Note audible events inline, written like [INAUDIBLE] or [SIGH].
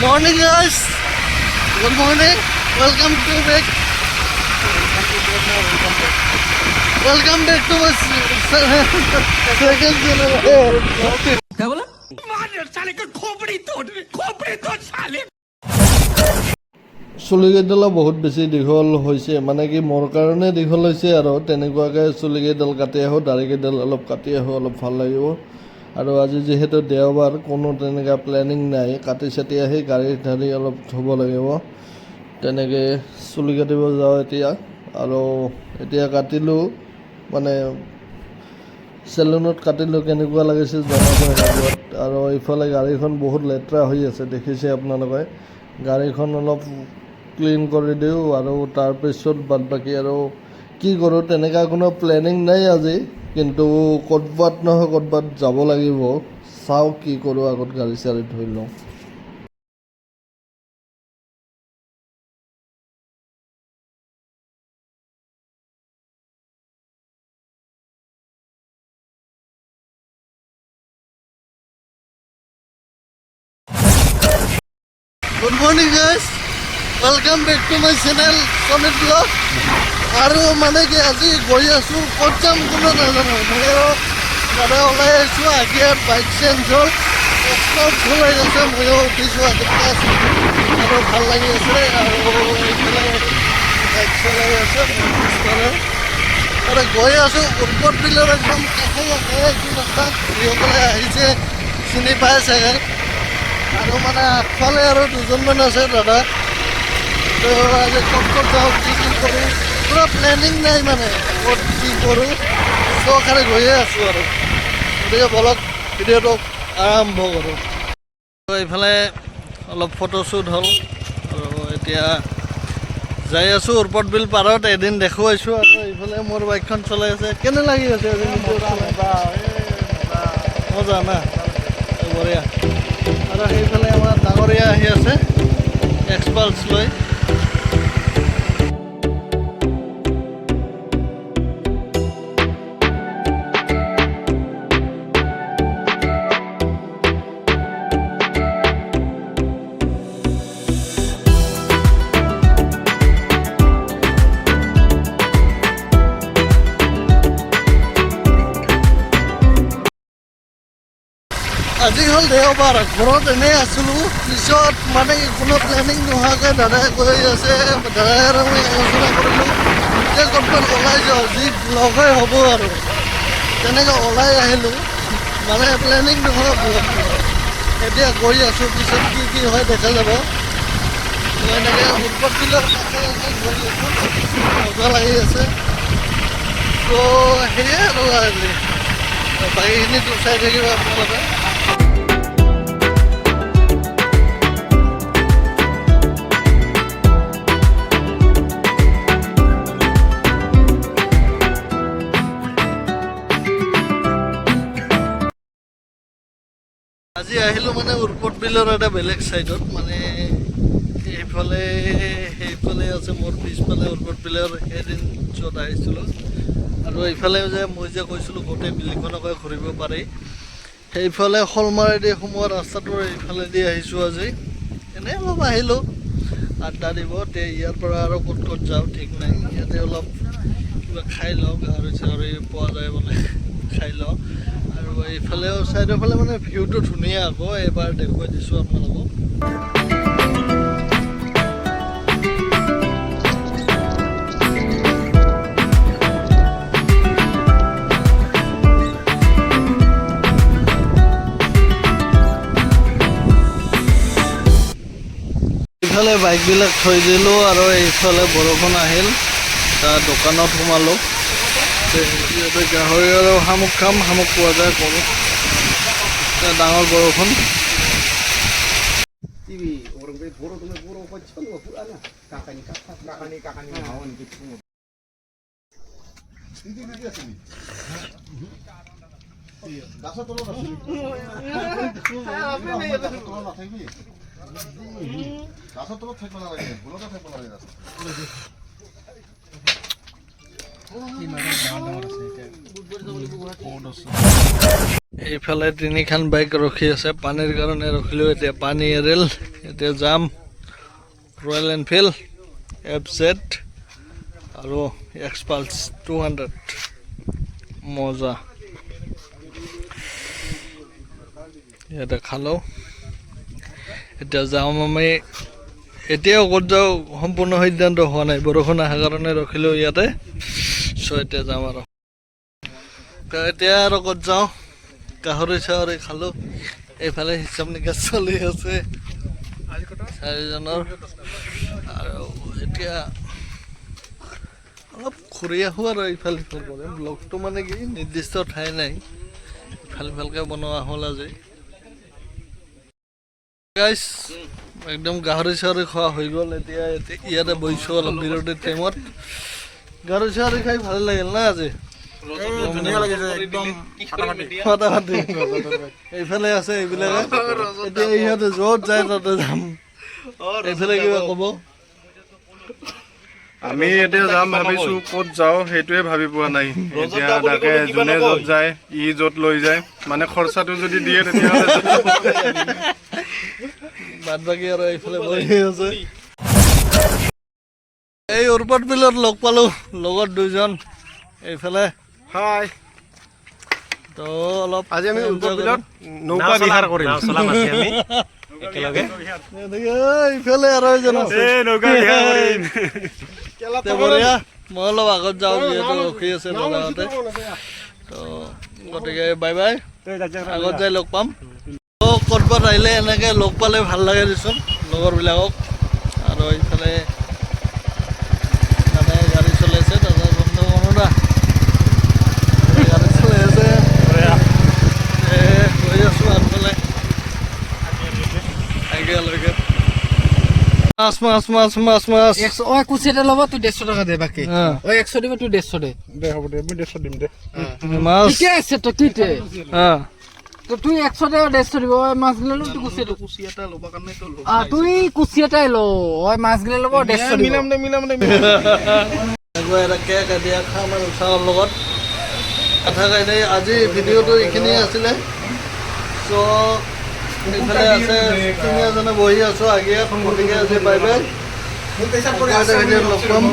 Morning guys. Good morning. Welcome to back. Welcome back to my se- second channel. क्या बोला मार साले का खोपड़ी तोड़ खोपड़ी तोड़ साले চুলিকেইডালো বহুত বেছি দীঘল হৈছে মানে কি মোৰ কাৰণে দীঘল হৈছে আৰু তেনেকুৱাকৈ চুলিকেইডাল কাটি আহোঁ দাড়িকেইডাল অলপ কাটি আহোঁ অলপ ভাল লাগিব আৰু আজি যিহেতু দেওবাৰ কোনো তেনেকুৱা প্লেনিং নাই কাটি চাটি আহি গাড়ী ধাৰি অলপ ধুব লাগিব। তেনেকৈ চুলি কাটিব যাওঁ এতিয়া। আৰু এতিয়া কাটিলোঁ মানে চেলুনত কাটিলোঁ কেনেকুৱা লাগিছে জনাব আগত আৰু ইফালে গাড়ীখন বহুত লেতেৰা হৈ আছে, দেখিছে আপোনালোকে। গাড়ীখন অলপ ক্লিন কৰি দিওঁ আৰু তাৰপিছত বাদ বাকী আৰু কি কৰোঁ তেনেকুৱা কোনো প্লেনিং নাই আজি। কিন্তু ক'ৰবাত নহয় ক'ৰবাত যাব লাগিব। চাওঁ কি কৰোঁ আগত গাড়ী চাড়ী ধুই লওঁ। Good morning guys welcome back to my channel Sonet blog আৰু মানে কি আজি গৈ আছোঁ, ক'ত যাম কোনো নাজানো। ময়ো দাদা ওলাই আহিছোঁ আগিয়াত বাইক চেঞ্জ হ'ল। স্পৰ্ট চলাই আছে ময়ো উঠিছোঁ আগতে আছোঁ। আৰু ভালো লাগি আছে, আৰু এইফালে বাইক চলাই আছে আৰু। গৈ আছোঁ উৰ্পত বিলৰ একদম কাষে কাষে এইটো ৰাস্তা যিসকলে আহিছে, চিনি পাই চাগে। আৰু মানে আগফালে আৰু দুজনমান আছে, দাদা। তো আজি ক'ত ক'ত যাওঁ কি কি কৰোঁ পূৰা প্লেনিং নাই মানে ক'ত কি কৰোঁ চৰকাৰে গৈয়ে আছোঁ আৰু গতিকে বলক ভিডিঅ'টো আৰম্ভ কৰোঁ তো এইফালে অলপ ফটোশ্বুট হ'ল। আৰু এতিয়া যাই আছোঁ উৰ্পত বিল পাৰত এদিন দেখুৱাইছোঁ আৰু এইফালে মোৰ বাইকখন চলাই আছে। কেনে লাগি আছে? মজা না? বঢ়িয়া। আৰু সেইফালে আমাৰ ডাঙৰীয়া আহি আছে এক্সপাল্ছ লৈ। আজি হ'ল দেওবাৰ, ঘৰত এনেই আছিলোঁ। পিছত মানে কোনো প্লেনিং নোহোৱাকৈ দাদাই কৈ আছে, দাদাই আৰু মই আলোচনা কৰিলোঁ যে ক'ৰবাত ওলাই যাওঁ, যি লগে হ'ব আৰু। তেনেকৈ ওলাই আহিলোঁ। মানে প্লেনিং নোহোৱা ব্লগ এতিয়া গৈ আছোঁ, পিছত কি কি হয় দেখা যাব। এনেকৈ গৈ আছোঁ, মজা লাগি আছে। তো সেয়ে আৰু আজি। বাকীখিনিতো চাই থাকিব আপোনালোকে। আজি আহিলোঁ মানে উৰ্পট বিলৰ এটা বেলেগ ছাইডত মানে সেইফালে সেইফালে আছে মোৰ পিছফালে উৰ্পট বিলৰ এদিন য'ত আহিছিলোঁ। আৰু এইফালে যে মই যে কৈছিলোঁ গোটেই বিলখনকে ঘূৰিব পাৰি। সেইফালে শলমাৰেদি সোমোৱা ৰাস্তাটোৰ এইফালেদি আহিছোঁ আজি। এনেই অলপ আহিলোঁ। আড্ডা দিব, তে ইয়াৰ পৰা আৰু ক'ত ক'ত যাওঁ ঠিক নাই। ইয়াতে অলপ কিবা খাই লওঁ গাহৰি চাহৰি পোৱা যায় বোলে, খাই লওঁ। আৰু এইফালেও ছাইডৰ ফালে মানে ভিউটো ধুনীয়া আকৌ এবাৰ দেখুৱাই দিছোঁ আপোনালোকক। ইফালে বাইকবিলাক থৈ দিলোঁ আৰু এইফালে বৰষুণ আহিল, তাৰ দোকানত সোমালোঁ। ইয়াতে গাহৰি আৰু শামুক খাম শামুক পোৱা যায় কৰো ডাঙৰ বৰষুণ na sili. Dasa tolo na থাকবি Dasa tolo থাকবে না এইফালে তিনিখন বাইক ৰখি আছে। পানীৰ কাৰণে ৰখিলেও এতিয়া পানী এৰিল। এতিয়া যাম। ৰয়েল এনফিল্ড এফ জেড আৰু এক্সপালছ টু হাণ্ড্ৰেড মজা। ইয়াতে খালোঁ। এতিয়া যাম আমি। এতিয়াও ক'ত যাওঁ? সম্পূৰ্ণ সিদ্ধান্ত হোৱা নাই। বৰষুণ অহাৰ কাৰণে ৰখিলোঁ ইয়াতে। চ' এতিয়া যাম আৰু। এতিয়া আৰু ক'ত যাওঁ? গাহৰি চাহৰি খালোঁ। এইফালে হিচাপ নিকাচ চলি আছে। চাৰিজনৰ। আৰু এতিয়া অলপ ঘূৰি আহোঁ আৰু ইফাল সিফাল কৰি। ব্লগটো মানে কি, নিৰ্দিষ্ট ঠাই নাই। ইফাল সিফালকৈ বনোৱা হ'ল আজি। গাইছ একদম গাহৰি চাহৰি খোৱা হৈ গ'ল। এতিয়া ইয়াতে বহিছোঁ অলপ বিৰতিৰ টাইমত গাহৰি চাহৰি খাই ভাল লাগিল না আজি। এইফালে। আছে এইবিলাকে এতিয়া ইহঁতে য'ত যায় তাতে যাম। এইফালে কিবা ক'ব? আমি এতিয়া যাম ভাবিছো ক'ত যাওঁ সেইটোৱে ভাবি পোৱা নাই। এতিয়া তাকে যোনে য'ত যায় ই য'ত লৈ যায় মানে খৰচাটো যদি দিয়ে তেতিয়াহ'লে বাদ বাকী আৰু এইফালে বহি আছে। উৰপত বিলত লগ পালোঁ লগত দুইজন এইফালে। হাই তো অলপ আজি আমি কৰিম। বিলত নৌকা বিহাৰ কৰিম। [LAUGHS] এই ইফালে আৰু এজন আছে। নৌকা বিহাৰ কৰিম। [LAUGHS] তে বঢ়িয়া মই অলপ আগত যাওঁ যিহেতু ৰখি আছে দাদাহঁতে। তো গতিকে বাই বাই আগত যাই লগ পাম। তো ক'ৰবাত আহিলে এনেকৈ লগ পালে ভালো লাগে দেচোন লগৰবিলাকক। আৰু এইফালে দাদাই গাড়ী চলাই আছে দাদাৰ বন্ধু মনোদা গাড়ী চলাই আছে এ, গৈ আছোঁ আগফালে একেলগে মাছ মাছ মাছ মাছ মাছ একশো ওই কুচিটা লব তুই দেড়শো টাকা দে বাকি। ওই একশো দিবে তুই দেড়শো দে। দে হ'ব দে মই দেৰশ দিম দে। মাছ। ঠিকে আছে তো কিটে হ্যাঁ তো তুই একশো টাকা দেড়শো দিব। ওই মাছ গিলে লব তুই কুচিটা কুচি এটা ল'ব কাৰণে তো আহ, তুই কুচিয়াটাই লো। ওই মাছ গিলে লব দেড়শো দিব। মিলাম দে মিলাম দে এটা কেক এতিয়া খাম আৰু চাহৰ লগত। কথা কাৰণে আজি ভিডিঅ'টো এইখিনিয়ে আছিলে। চ' এইফালে আছে তিনিজনে বহি আছোঁ আগে গতিকে আছে ভিডিঅ'ত লগ পাম।